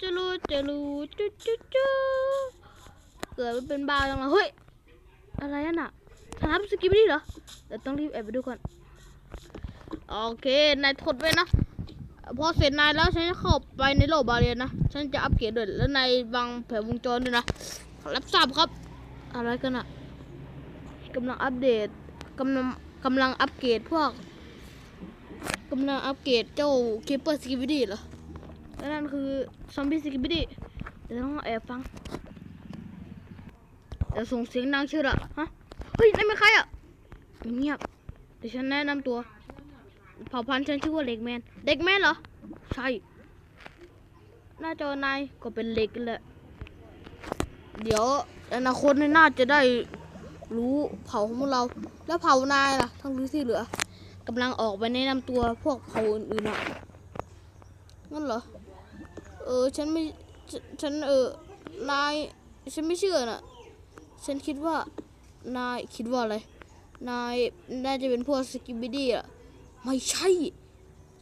จะรู้จะรู้จุ๊จุ๊จุ๊เกิดมันเป็นบ้าจังเลยเฮ้ย อะไรนั่นน่ะทำสกิปปี้เหรอเดี๋ยวต้องรีบแอบไปดูก่อน โอเค นายทดไว้นะ พอเสร็จนายแล้วฉันจะเข้าไปในโลกบาเรียนนะ ฉันจะอัปเกรดด้วยแล้วนายบังแผงวงจรด้วยนะ รับทราบครับ อะไรกันอะกำลังอัปเดตกำลังกำลังอัปเกรดพวกกำลังอัปเกรดเจ้าเคเปอร์สกิปปี้เหรอ และนั่นคือซอมบี้สกิปปี้เดี๋ยวต้องแอบฟังเดี๋ยวส่งเสียงดังเชื่อละฮะเฮ้ยนั่นเป็นใครอะเงียบเดี๋ยวฉันแนะนำตัวเผ่าพันธุ์ฉันชื่อว่าเล็กแมนเด็กแมนเหรอ ใช่หน้าจอนายก็เป็นเล็กแหละเดี๋ยวอนาคตในน่าจะได้รู้เผ่าของพวกเรา แล้วเผ่านายล่ะ ทั้งรู้ที่เหลือกำลังออกไปแนะนำตัวพวกเผ่าอื่นๆอะงั้นเหรอ เออ ฉันไม่ ฉันเออ นาย ฉันไม่เชื่อน่ะฉันคิดว่า นายคิดว่าอะไร นาย น่าจะเป็นพวกสกิบิดี้อะไม่ใช่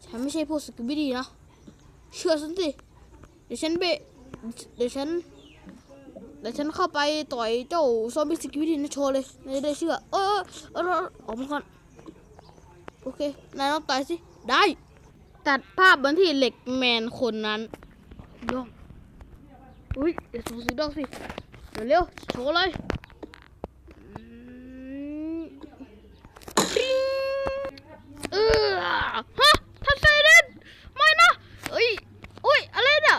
ฉันไม่ใช่พวกสกิบิดี้นะ เชื่อฉันสิ เดี๋ยวฉันไป เดี๋ยวฉัน เดี๋ยวฉันเข้าไปต่อยเจ้าซอมบี้สกิบิดี้นะโชว์เลยนายจะได้เชื่อเออเออเออเออออกมาก่อน โอเค นายลองต่อยสิ ได้ ตัดภาพบันที่เหล็กแมนคนนั้น ย่องอุ้ยเดี๋ยวสูสีดอกสิเร็วๆโชว์เลยอืมปิ๊งเออฮะทัศเดนไม่นะเอ้ยอุ้ยอะไรเนี่ย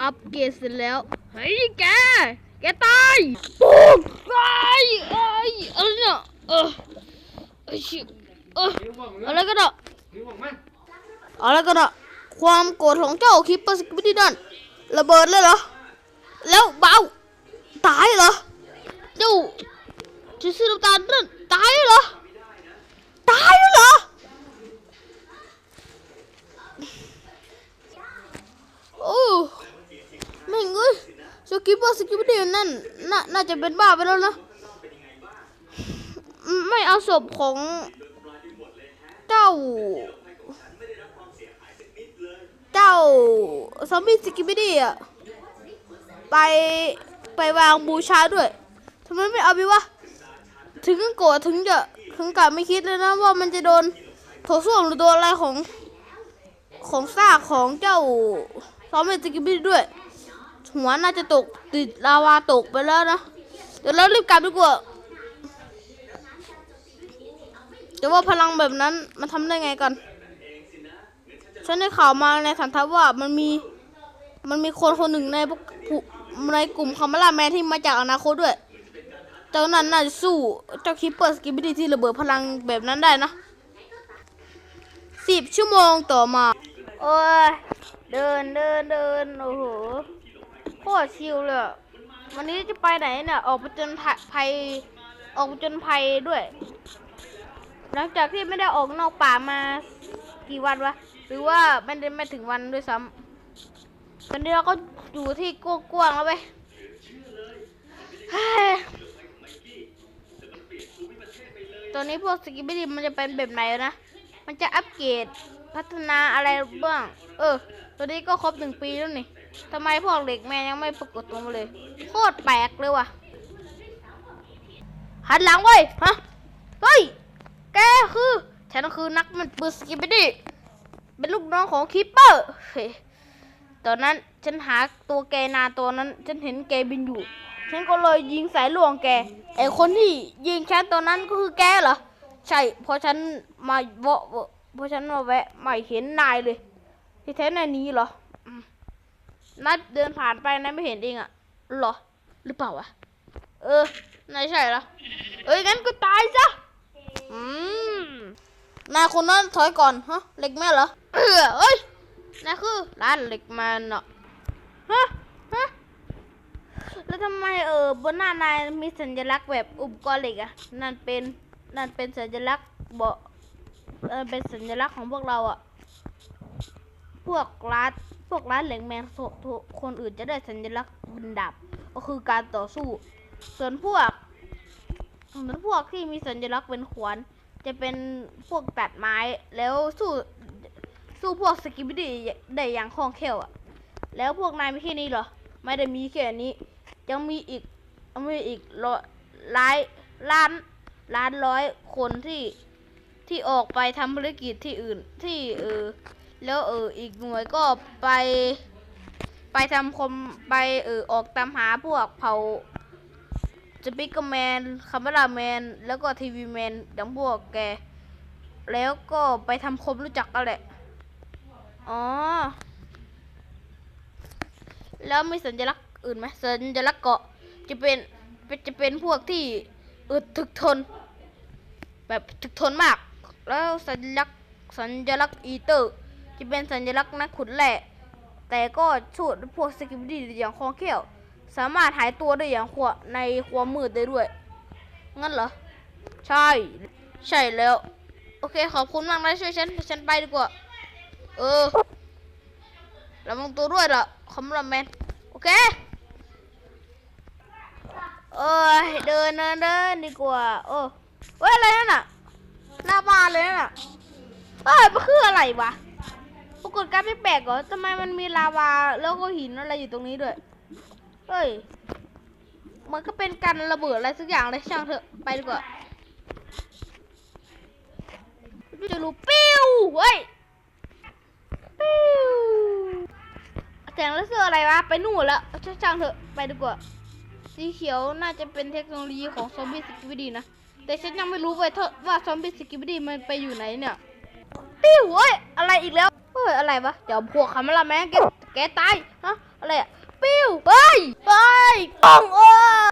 อัปเกรดเสร็จแล้วเฮ้ยแกแกตายปุ๊บตายเอ้ยอะไรเนี่ยเออเอ้ยชิเอออะไรกันอะอะไรกันอะ ความโกรธของเจ้าคิปเปอร์สกิปปี้นั่นระเบิดเลยเหรอ แล้วเบาตายเหรอเจ้าชื่อซื้อน้ำตาลนั่นตายเหรอ ตายเหรอ โอ้ไม่งเอ้ยสกิปเปอร์สกิปเปอร์เดียวนั่นน่าน่าจะเป็นบ้าไปแล้วนะ ไม่เอาศพของเจ้าาซอมบี้สกิปเปอร์ดีอะไปไปวางบูชาด้วยทำไมไม่เอาไปวะถึงโกรธถึงจะถึงกับไม่คิดเลยนะว่ามันจะโดนโถส้วมหรือโดนอะไรของของซากของเจ้าซอมบี้สกิปปี้ด้วยหัวน่าจะตกติดลาวาตกไปแล้วนะเดี๋ยวเรารีบกลับดีกว่าแต่ว่าพลังแบบนั้นมันทำได้ไงกัน ฉันได้ข่าวมาในฐานทัพว่ามันมีมันมีคนคนหนึ่งในพวกในกลุ่มคาร์มาลาแมนที่มาจากอนาคตด้วย เจ้านั้นน่าจะสู้เจ้าคิปเปอร์สกิบิดี้ที่ระเบิดพลังแบบนั้นได้นะสิบชั่วโมงต่อมา โอ้ย เดินเดินเดินโอ้โหโคตรชิลเลยวันนี้จะไปไหนเนี่ย ออกไปจนภัยออกไปจนภัยด้วย หลังจากที่ไม่ได้ออกนอกป่ามากี่วันวะ หรือว่าไม่ได้ไม่ถึงวันด้วยซ้ำวันนี้เราก็อยู่ที่กว้างๆแล้วไปตอนนี้พวกสกิบิดี้มันจะเป็นแบบไหนนะ มันจะอัปเกรดพัฒนาอะไรบ้าง เออตัวนี้ก็ครบหนึ่งปีแล้วนี่ทำไมพวกเหล็กแมนยังไม่ปรากฏตัวมาเลย โคตรแปลกเลยว่ะ หันหลังเว้ย ฮะ เฮ้ย แกคือ ฉันคือนักมันปืนสกิปปี้ดี้ เป็นลูกน้องของคิปเปอร์ตอนนั้นฉันหาตัวแกนาตัวนั้น ฉันเห็นแกบินอยู่ ฉันก็เลยยิงสายลวงแก ไอคนที่ยิงฉันตัวนั้นก็คือแกเหรอ ใช่เพราะฉันมาเวาะเพราะฉันมาแวะไม่เห็นนายเลย ที่แท้นายนี้เหรอ นัดเดินผ่านไปนายไม่เห็นเองอะเหรอ หรือเปล่าวะ เออนายใช่เหรอ เอ้ยงั้นก็ตายซะ นายคนนั้นถอยก่อนฮะเหล็กแม่เหรอเออเอ้ยนายคือร้านเหล็กแมนเนาะฮะฮะแล้วทำไมเออบนหน้านายมีสัญลักษณ์แบบอุปกรณ์เหล็กอะนั่นเป็นนั่นเป็นสัญลักษณ์บอกเออเป็นสัญลักษณ์ของพวกเราอะพวกร้านพวกร้านเหล็กแมนโซทุกคนอื่นจะได้สัญลักษณ์บนดาบก็คือการต่อสู้ ส่วนพวกส่วนพวกที่มีสัญลักษณ์เป็นขวาน จะเป็นพวกตัดไม้แล้วสู้สู้พวกสกิบิดีได้อย่างคล่องแคล่วอะแล้วพวกนายมีแค่นี้เหรอ ไม่ได้มีแค่นี้ ยังมีอีกยังมีอีกร้อยหลายล้านล้านร้อยคนที่ที่ออกไปทำภารกิจที่อื่นที่เออแล้วเอออีกหน่วยก็ไป ไปทำคมไปเออออกตามหาพวกเผ่า สปิกเกอร์แมนคาเมราแมน แล้วก็ทีวีแมนดังพวกแก แล้วก็ไปทำคมรู้จักกันแหละ อ๋อ แล้วมีสัญลักษณ์อื่นไหมสัญลักษณ์เกาะ จะเป็นจะเป็นพวกที่อึดถึกทน แบบถึกทนมาก แล้วสัญลักษณ์สัญลักษณ์อีเตอร์ จะเป็นสัญลักษณ์นักขุดแร่แต่ก็ช่วยพวกสกิปดี้อย่างคล่องแคล่ว สามารถหายตัวได้อย่างขวในความมืดได้ด้วย งั้นเหรอ ใช่ ใช่แล้ว โอเคขอบคุณมากนะช่วยฉัน ฉันไปดีกว่า เออระวังตัวด้วยล่ะคอมรแมน โอเค เอ้ยเดินเดินเดินดีกว่า โอ้เฮ้ยอะไรนั่นน่ะ หน้าบ้านเลยนั่นน่ะเอ้ยมันคืออะไรวะ ปรากฏการณ์แปลกๆเหรอทำไมมันมีลาวาแล้วก็หินอะไรอยู่ตรงนี้ด้วย เฮ้ย มันก็เป็นการระเบิดอะไรสักอย่างเลยช่างเถอะ ไปดีกว่าจะรู้ปิ้วเฮ้ย ปิ้วแสงแล้วเสื้ออะไรวะ ไปนู่นแล้วช่างเถอะ ไปดีกว่า สีเขียวน่าจะเป็นเทคโนโลยีของซอมบี้สกิบดีนะ แต่ฉันยังไม่รู้เว้ยเถอะว่าซอมบี้สกิบดีมันไปอยู่ไหนเนี่ย ปิ้วเฮ้ย อะไรอีกแล้ว เฮ้ย อะไรวะ เดี๋ยวพวกคำละแม่งแกแกตาย ฮะ อะไรอะ ปิ้วไปไปป้องเออ